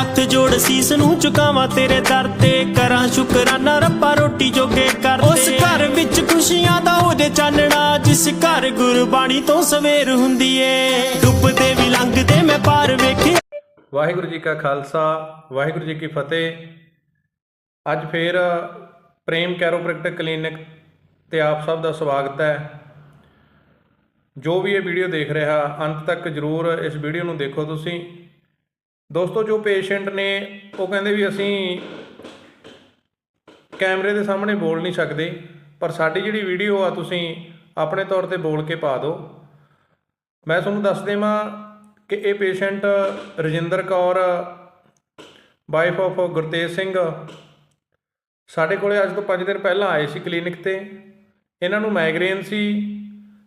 ਹੱਥ ਜੋੜ ਸੀਸ ਨੂੰ ਝੁਕਾਵਾਂ ਤੇਰੇ ਦਰ ਤੇ। ਕਰਾਂ ਸ਼ੁਕਰਾਨਾ ਰੱਬਾ ਰੋਟੀ ਜੋਗੇ ਕਰ ਉਸ ਘਰ ਵਿੱਚ ਖੁਸ਼ੀਆਂ ਦਾ ਉਹਦੇ ਚਾਨਣਾ ਜਿਸ ਘਰ ਗੁਰਬਾਣੀ ਤੋਂ ਸਵੇਰ ਹੁੰਦੀ ਏ। ਡੁੱਬਦੇ ਵੀ ਲੰਘਦੇ ਮੈਂ ਪਾਰ ਵੇਖੇ। ਵਾਹਿਗੁਰੂ ਜੀ ਕਾ ਖਾਲਸਾ ਵਾਹਿਗੁਰੂ ਜੀ ਕੀ ਫਤਿਹ। ਅੱਜ ਫੇਰ ਪ੍ਰੇਮ ਕੈਰੋਪ੍ਰੈਕਟਿਕ ਕਲੀਨਿਕ ਤੇ ਆਪ ਸਭ ਦਾ ਸਵਾਗਤ ਹੈ। ਜੋ ਵੀ ਇਹ ਵੀਡੀਓ ਦੇਖ ਰਿਹਾ ਅੰਤ ਤੱਕ ਜਰੂਰ ਇਸ ਵੀਡੀਓ ਨੂੰ ਦੇਖੋ ਤੁਸੀਂ। ਦੋਸਤੋ, ਜੋ ਪੇਸ਼ੈਂਟ ਨੇ, ਉਹ ਕਹਿੰਦੇ ਵੀ ਅਸੀਂ ਕੈਮਰੇ ਦੇ ਸਾਹਮਣੇ ਬੋਲ ਨਹੀਂ ਸਕਦੇ, ਪਰ ਸਾਡੀ ਜਿਹੜੀ ਵੀਡੀਓ ਆ, ਤੁਸੀਂ ਆਪਣੇ ਤੌਰ ਤੇ ਬੋਲ ਕੇ ਪਾ ਦਿਓ। ਮੈਂ ਤੁਹਾਨੂੰ ਦੱਸ ਦੇਵਾਂ ਕਿ ਇਹ patient Rajinder Kaur wife of Gurtej Singh, ਸਾਡੇ ਕੋਲੇ ਅੱਜ ਤੋਂ 5 ਦਿਨ ਪਹਿਲਾਂ ਆਏ ਸੀ ਕਲੀਨਿਕ ਤੇ। ਇਹਨਾਂ ਨੂੰ ਮਾਈਗ੍ਰੇਨ ਸੀ,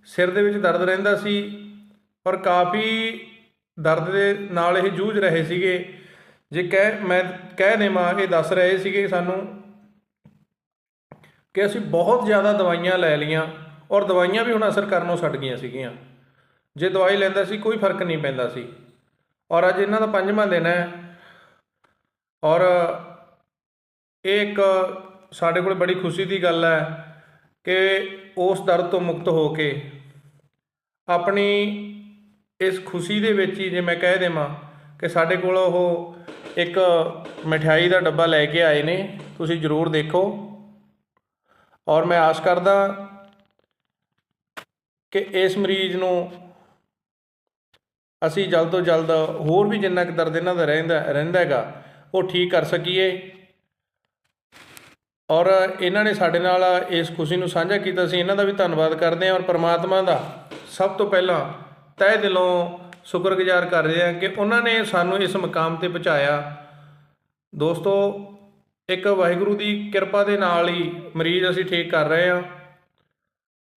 ਸਿਰ ਦੇ ਵਿੱਚ ਦਰਦ ਰਹਿੰਦਾ ਸੀ, ਔਰ ਕਾਫੀ ਦਰਦ ਦੇ ਨਾਲ ਇਹ ਜੂਝ ਰਹੇ ਸੀਗੇ। ਜੇ ਕਹਿ, ਮੈਂ ਕਹਿ ਦੇਵਾਂ, ਇਹ ਦੱਸ ਰਹੇ ਸੀਗੇ ਸਾਨੂੰ ਕਿ ਅਸੀਂ ਬਹੁਤ ਜ਼ਿਆਦਾ ਦਵਾਈਆਂ ਲੈ ਲਈਆਂ ਔਰ ਦਵਾਈਆਂ ਵੀ ਹੁਣ ਅਸਰ ਕਰਨੋਂ ਛੱਡ ਗਈਆਂ ਸੀਗੀਆਂ। ਜੇ ਦਵਾਈ ਲੈਂਦਾ ਸੀ, ਕੋਈ ਫ਼ਰਕ ਨਹੀਂ ਪੈਂਦਾ ਸੀ। ਔਰ ਅੱਜ ਇਹਨਾਂ ਦਾ ਪੰਜਵਾਂ ਦਿਨ ਹੈ ਔਰ ਇਹ ਇੱਕ ਸਾਡੇ ਕੋਲ ਬੜੀ ਖੁਸ਼ੀ ਦੀ ਗੱਲ ਹੈ ਕਿ ਉਸ ਦਰਦ ਤੋਂ ਮੁਕਤ ਹੋ ਕੇ ਆਪਣੀ ਇਸ ਖੁਸ਼ੀ ਦੇ ਵਿੱਚ ਹੀ ਜੇ ਮੈਂ ਕਹਿ ਦੇਵਾਂ ਕਿ ਸਾਡੇ ਕੋਲ ਉਹ ਇੱਕ ਮਠਿਆਈ ਦਾ ਡੱਬਾ ਲੈ ਕੇ ਆਏ ਨੇ, ਤੁਸੀਂ ਜ਼ਰੂਰ ਦੇਖੋ। ਔਰ ਮੈਂ ਆਸ ਕਰਦਾ ਕਿ ਇਸ ਮਰੀਜ਼ ਨੂੰ ਅਸੀਂ ਜਲਦ ਤੋਂ ਜਲਦ ਹੋਰ ਵੀ ਜਿੰਨਾ ਕੁ ਦਰਦ ਇਹਨਾਂ ਦਾ ਰਹਿੰਦਾ ਰਹਿੰਦਾ ਹੈਗਾ, ਉਹ ਠੀਕ ਕਰ ਸਕੀਏ। ਔਰ ਇਹਨਾਂ ਨੇ ਸਾਡੇ ਨਾਲ ਇਸ ਖੁਸ਼ੀ ਨੂੰ ਸਾਂਝਾ ਕੀਤਾ ਸੀ। ਇਹਨਾਂ ਦਾ ਵੀ ਧੰਨਵਾਦ ਕਰਦੇ ਹਾਂ ਔਰ ਪਰਮਾਤਮਾ ਦਾ ਸਭ ਤੋਂ ਪਹਿਲਾਂ ਤਹਿ ਦਿਲੋਂ ਸ਼ੁਕਰਗੁਜ਼ਾਰ ਕਰ ਰਹੇ ਹਾਂ ਕਿ ਉਹਨਾਂ ਨੇ ਸਾਨੂੰ ਇਸ ਮਕਾਮ ਤੇ ਪਹੁੰਚਾਇਆ। ਦੋਸਤੋ, ਇੱਕ ਵਾਹਿਗੁਰੂ ਦੀ ਕਿਰਪਾ ਦੇ ਨਾਲ ਹੀ ਮਰੀਜ਼ ਅਸੀਂ ਠੀਕ ਕਰ ਰਹੇ ਹਾਂ।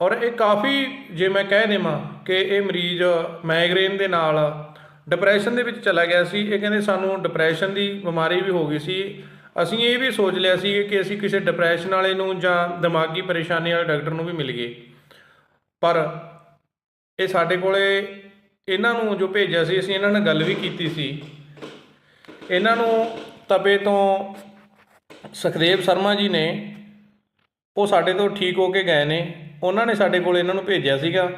ਔਰ ਇਹ ਕਾਫੀ ਜੇ ਮੈਂ ਕਹਿ ਦੇਵਾਂ ਕਿ ਇਹ ਮਰੀਜ਼ ਮਾਈਗ੍ਰੇਨ ਦੇ ਨਾਲ ਡਿਪਰੈਸ਼ਨ ਦੇ ਵਿੱਚ ਚਲਾ ਗਿਆ ਸੀ। ਇਹ ਕਹਿੰਦੇ ਸਾਨੂੰ ਡਿਪਰੈਸ਼ਨ ਦੀ ਬਿਮਾਰੀ ਵੀ ਹੋ ਗਈ ਸੀ। ਅਸੀਂ ਇਹ ਵੀ ਸੋਚ ਲਿਆ ਸੀ ਕਿ ਅਸੀਂ ਕਿਸੇ ਡਿਪਰੈਸ਼ਨ ਵਾਲੇ ਨੂੰ ਜਾਂ ਦਿਮਾਗੀ ਪਰੇਸ਼ਾਨੀ ਵਾਲੇ ਡਾਕਟਰ ਨੂੰ ਵੀ ਮਿਲ ਗਏ। ਪਰ ਇਹ ਸਾਡੇ ਕੋਲੇ ਇਹਨਾਂ ਨੂੰ ਜੋ ਭੇਜਿਆ ਸੀ, ਅਸੀਂ ਇਹਨਾਂ ਨਾਲ ਗੱਲ ਵੀ ਕੀਤੀ ਸੀ। ਇਹਨਾਂ ਨੂੰ ਤਪੇ ਤੋਂ ਸੁਖਦੇਵ ਸ਼ਰਮਾ ਜੀ ਨੇ, ਉਹ ਸਾਡੇ ਤੋਂ ਠੀਕ ਹੋ ਕੇ ਗਏ ਨੇ। ਉਹਨਾਂ ਨੇ ਸਾਡੇ ਕੋਲ ਇਹਨਾਂ ਨੂੰ ਭੇਜਿਆ ਸੀਗਾ।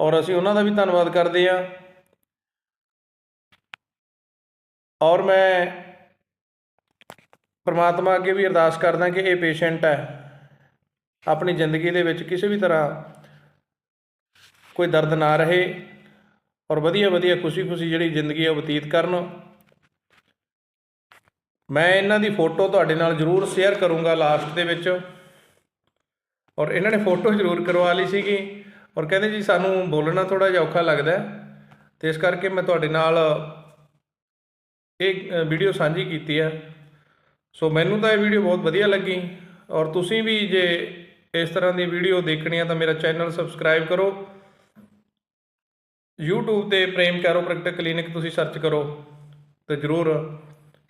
ਔਰ ਅਸੀਂ ਉਹਨਾਂ ਦਾ ਵੀ ਧੰਨਵਾਦ ਕਰਦੇ ਹਾਂ। ਔਰ ਮੈਂ ਪਰਮਾਤਮਾ ਅੱਗੇ ਵੀ ਅਰਦਾਸ ਕਰਦਾ ਕਿ ਇਹ ਪੇਸ਼ੈਂਟ ਹੈ। ਆਪਣੀ ਜ਼ਿੰਦਗੀ ਦੇ ਵਿੱਚ ਕਿਸੇ ਵੀ ਤਰ੍ਹਾਂ ਕੋਈ ਦਰਦ ਨਾ ਰਹੇ ਔਰ ਵਧੀਆ ਵਧੀਆ ਖੁਸ਼ੀ-ਖੁਸ਼ੀ ਜਿਹੜੀ ਜ਼ਿੰਦਗੀ ਆ ਬਤੀਤ ਕਰਨ। ਮੈਂ ਇਹਨਾਂ ਦੀ ਫੋਟੋ ਤੁਹਾਡੇ ਨਾਲ ਜ਼ਰੂਰ ਸ਼ੇਅਰ ਕਰੂੰਗਾ ਲਾਸਟ ਦੇ ਵਿੱਚ। ਔਰ ਇਹਨਾਂ ਨੇ ਫੋਟੋ ਜ਼ਰੂਰ ਕਰਵਾ ਲਈ ਸੀਗੀ ਔਰ ਕਹਿੰਦੇ ਜੀ ਸਾਨੂੰ ਬੋਲਣਾ ਥੋੜਾ ਜਿਹਾ ਔਖਾ ਲੱਗਦਾ ਹੈ। ਤੇ ਇਸ ਕਰਕੇ ਮੈਂ ਤੁਹਾਡੇ ਨਾਲ ਇਹ ਵੀਡੀਓ ਸਾਂਝੀ ਕੀਤੀ ਹੈ। ਸੋ ਮੈਨੂੰ ਤਾਂ ਇਹ ਵੀਡੀਓ ਬਹੁਤ ਵਧੀਆ ਲੱਗੀ ਔਰ ਤੁਸੀਂ ਵੀ ਜੇ ਇਸ ਤਰ੍ਹਾਂ ਦੀ ਵੀਡੀਓ ਦੇਖਣੀ ਆ ਤਾਂ ਮੇਰਾ ਚੈਨਲ ਸਬਸਕ੍ਰਾਈਬ ਕਰੋ। YouTube ਤੇ ਪ੍ਰੇਮ ਕੈਰੋਪ੍ਰੈਕਟਿਕ ਕਲੀਨਿਕ ਤੁਸੀਂ ਸਰਚ ਕਰੋ ਤੇ ਜਰੂਰ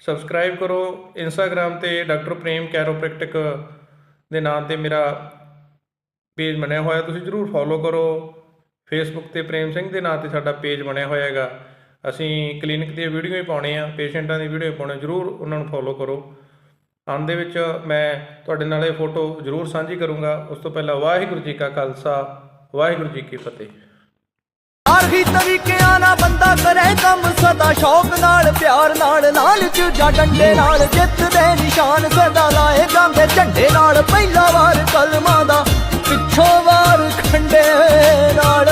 ਸਬਸਕ੍ਰਾਈਬ ਕਰੋ। Instagram ਤੇ ਡਾਕਟਰ ਪ੍ਰੇਮ ਕੈਰੋਪ੍ਰੈਕਟਿਕ ਦੇ ਨਾਮ ਤੇ ਮੇਰਾ ਪੇਜ ਬਣਿਆ ਹੋਇਆ, ਤੁਸੀਂ ਜਰੂਰ ਫੋਲੋ ਕਰੋ। ਫੇਸਬੁੱਕ ਤੇ ਪ੍ਰੇਮ ਸਿੰਘ ਦੇ ਨਾਂ ਤੇ ਸਾਡਾ ਪੇਜ ਬਣਿਆ ਹੋਇਆ ਹੈਗਾ। ਅਸੀਂ ਕਲੀਨਿਕ ਦੀਆਂ ਵੀਡੀਓ ਹੀ ਪਾਉਣੇ ਆ, ਪੇਸ਼ੈਂਟਾਂ ਦੀ ਵੀਡੀਓ ਪਾਉਣੇ, ਜਰੂਰ ਉਹਨਾਂ ਨੂੰ ਫੋਲੋ ਕਰੋ। ਆਉਣ ਦੇ ਵਿੱਚ ਮੈਂ ਤੁਹਾਡੇ ਨਾਲ ਇਹ ਫੋਟੋ ਜਰੂਰ ਸਾਂਝੀ ਕਰੂੰਗਾ। ਉਸ ਤੋਂ ਪਹਿਲਾਂ ਵਾਹਿਗੁਰੂ ਜੀ ਕਾ ਖਾਲਸਾ, ਵਾਹਿਗੁਰੂ ਜੀ ਕੀ ਫਤਿਹ। ਆਰਹੀ ਤਰੀਕਿਆਂ ਨਾਲ ਬੰਦਾ ਕਰੇ ਕੰਮ ਸਦਾ ਸ਼ੌਕ ਨਾਲ ਪਿਆਰ ਨਾਲ ਲਾਲਚ ਜਾਂ ਡੰਡੇ ਨਾਲ ਜਿੱਤ ਦੇ ਨਿਸ਼ਾਨ ਸਦਾ ਲਾਏ ਜਾਂਦੇ ਝੰਡੇ ਨਾਲ। ਪਹਿਲਾ ਵਾਰ ਕਲਮਾਂ ਦਾ ਪਿੱਛੋਂ ਵਾਰ ਖੰਡੇ ਨਾਲ।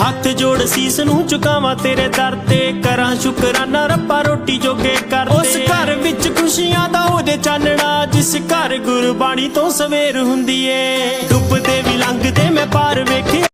ਹੱਥ ਜੋੜ ਸੀਸ ਨੂੰ ਝੁਕਾਵਾਂ ਤੇਰੇ ਦਰ ਤੇ। ਕਰਾਂ ਸ਼ੁਕਰਾਨਾ ਰੱਬਾ ਰੋਟੀ ਜੋਗੇ ਕਰ ਉਸ ਘਰ ਵਿੱਚ ਖੁਸ਼ੀਆਂ ਦਾ ਉਹਦੇ ਚਾਨਣਾ ਜਿਸ ਘਰ ਗੁਰਬਾਣੀ ਤੋਂ ਸਵੇਰ ਹੁੰਦੀ ਏ। ਡੁੱਬਦੇ ਵੀ ਲੰਘਦੇ ਮੈਂ ਪਾਰ ਵੇਖੇ